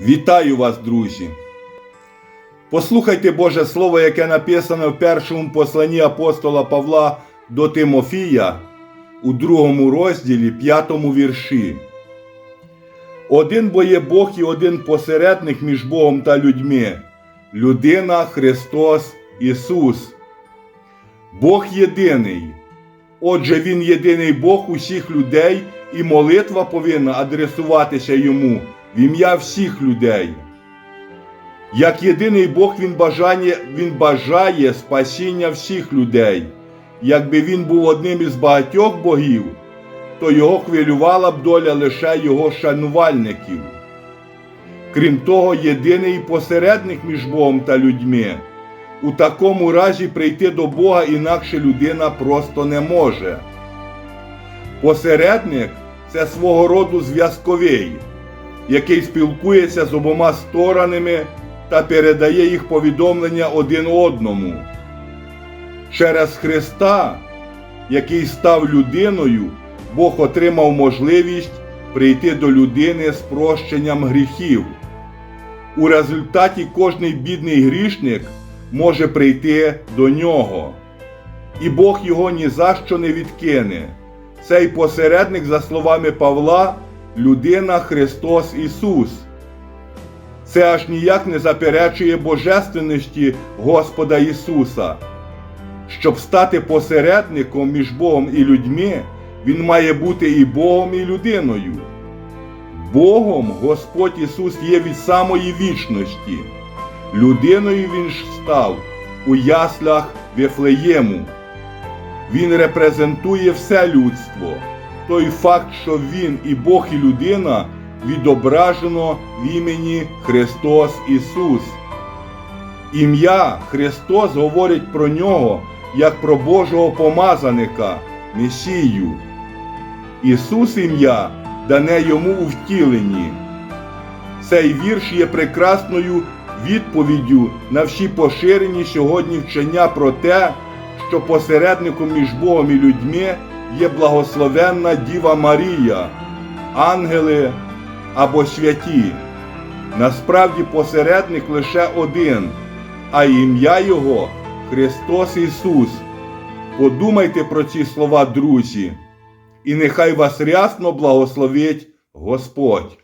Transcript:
Вітаю вас, друзі! Послухайте Боже Слово, яке написано в першому посланні апостола Павла до Тимофія у другому розділі, п'ятому вірші. Один бо є Бог і один посередник між Богом та людьми людина Христос Ісус. Бог єдиний. Отже, Він єдиний Бог усіх людей, і молитва повинна адресуватися йому в ім'я всіх людей. Як єдиний Бог він бажає, він бажає спасіння всіх людей. Якби він був одним із багатьох богів, то його хвилювала б доля лише його шанувальників. Крім того, єдиний посередник між Богом та людьми. У такому разі прийти до Бога інакше людина просто не може. Посередник це свого роду зв'язковий, який спілкується з обома сторонами та передає їх повідомлення один одному. Через Христа, який став людиною, Бог отримав можливість прийти до людини з прощенням гріхів. У результаті кожний бідний грішник може прийти до нього. І Бог його ні за що не відкине. Цей посередник, за словами Павла, людина Христос Ісус. Це аж ніяк не заперечує божественності Господа Ісуса. Щоб стати посередником між Богом і людьми, Він має бути і Богом, і людиною. Богом Господь Ісус є від самої вічності. Людиною Він ж став у яслях Вифлеєму. Він репрезентує все людство. Той факт, що Він і Бог, і людина відображено в імені Христос Ісус. Ім'я Христос говорить про нього як про Божого помазаника, Месію. Ісус ім'я дане йому у втіленні. Цей вірш є прекрасною відповіддю на всі поширені сьогодні вчення про те, що посередником між Богом і людьми є благословенна Діва Марія, ангели або святі. Насправді посередник лише один, а ім'я Його Христос Ісус. Подумайте про ці слова, друзі, і нехай вас рясно благословить Господь.